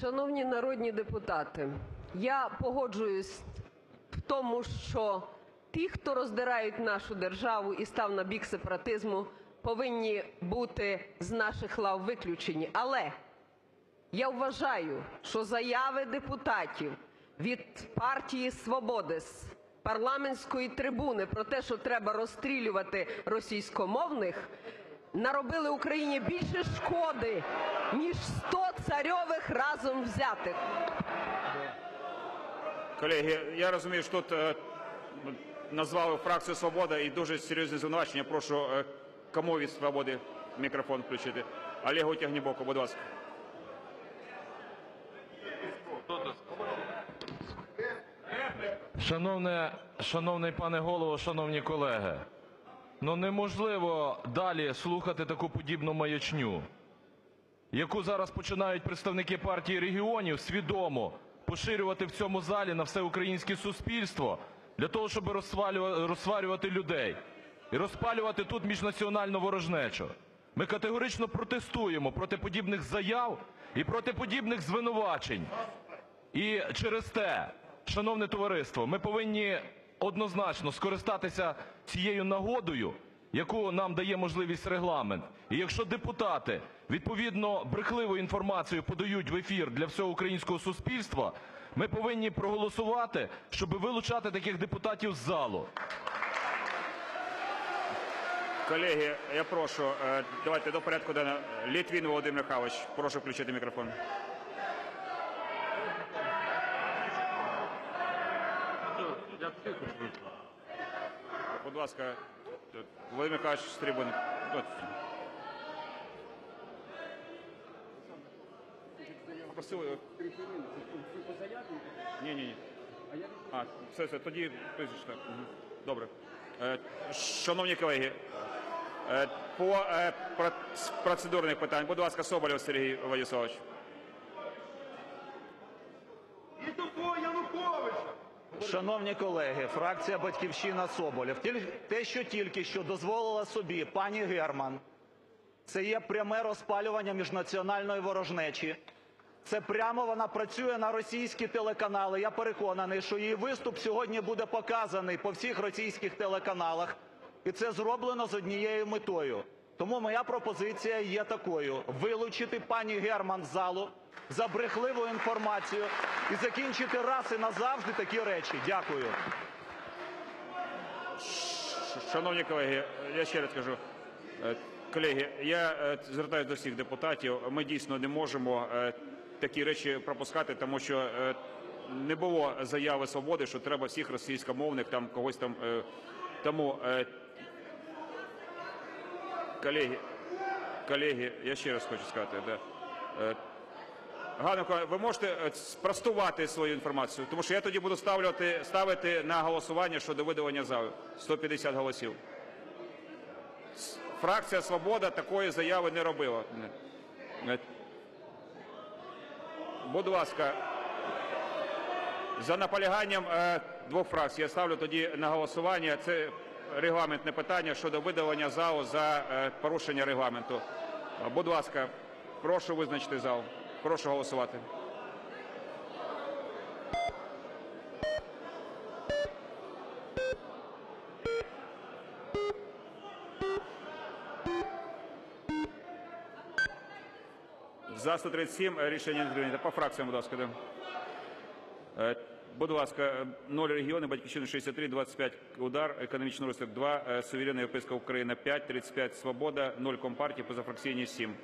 Шановні народні депутати, я погоджуюсь в тому, що ті, хто роздирають нашу державу і став на бік сепаратизму, повинні бути з наших лав виключені. Але я вважаю, що заяви депутатів від партії "Свобода" з парламентської трибуни про те, що треба розстрілювати російськомовних, наробили Україні більше шкоди, ніж 100 царьових разом взятих. Колеги, я розумію, що тут е, назвали фракцію «Свобода» і дуже серйозні звинувачення. Прошу, е, кому від «Свободи» мікрофон включити? Олегу Тягнібоку, будь ласка. Шановне, шановний пане голово, шановні колеги, неможливо далі слухати таку подібну маячню, яку зараз починають представники Партії регіонів свідомо поширювати в цьому залі на все українське суспільство для того, щоб розсварювати людей і розпалювати тут міжнаціональну ворожнечу. Ми категорично протестуємо проти подібних заяв і проти подібних звинувачень. І через те, шановне товариство, ми повинні однозначно скористатися цією нагодою, яку нам дає можливість Регламент. І якщо депутати відповідно брехливу інформацію подають в ефір для всього українського суспільства, ми повинні проголосувати, щоб вилучати таких депутатів з залу. Колеги, я прошу, е, давайте до порядку денного. Літвін Володимир Михайлович, прошу включити мікрофон. Будь ласка, Володимир Михайлович з. Попросили. Ні, ні, ні. А, все, все, тоді прізвище. Добре. Е, Шановні колеги, е, по е, процедурних питань, будь ласка, Соболєв Сергій Владиславович. І того Януковича! Шановні колеги, фракція "Батьківщина", Соболєв. Те, що тільки що дозволила собі пані Герман, це є пряме розпалювання міжнаціональної ворожнечі. Це прямо вона працює на російські телеканали. Я переконаний, що її виступ сьогодні буде показаний по всіх російських телеканалах. І це зроблено з однією метою. Тому моя пропозиція є такою: вилучити пані Герман з залу за брехливу інформацію і закінчити раз і назавжди такі речі. Дякую. Шановні колеги, я ще раз кажу. Е, Колеги, я е, звертаюся до всіх депутатів. Ми дійсно не можемо е, такі речі пропускати, тому що не було заяви свободи, що треба всіх російськомовних там когось там. Тому, колеги, колеги, я ще раз хочу сказати, да. Ганна ви можете е, спростувати свою інформацію? Тому що я тоді буду ставити, ставити на голосування щодо видалення залу. 150 голосів. Фракція «Свобода» такої заяви не робила. Будь ласка, за наполяганням е, двох фракцій я ставлю тоді на голосування. Це регламентне питання щодо видалення залу за е, порушення регламенту. Будь ласка, прошу визначити зал. Прошу голосувати. За 137 рішення не прийнято. По фракціям, будь ласка. Е, Будь ласка, 0 регіони, Батьківщина 63, 25 удар, економічний розвиток 2, суверенна європейська Україна 5, 35 свобода, 0 компартії, позафракційні 7.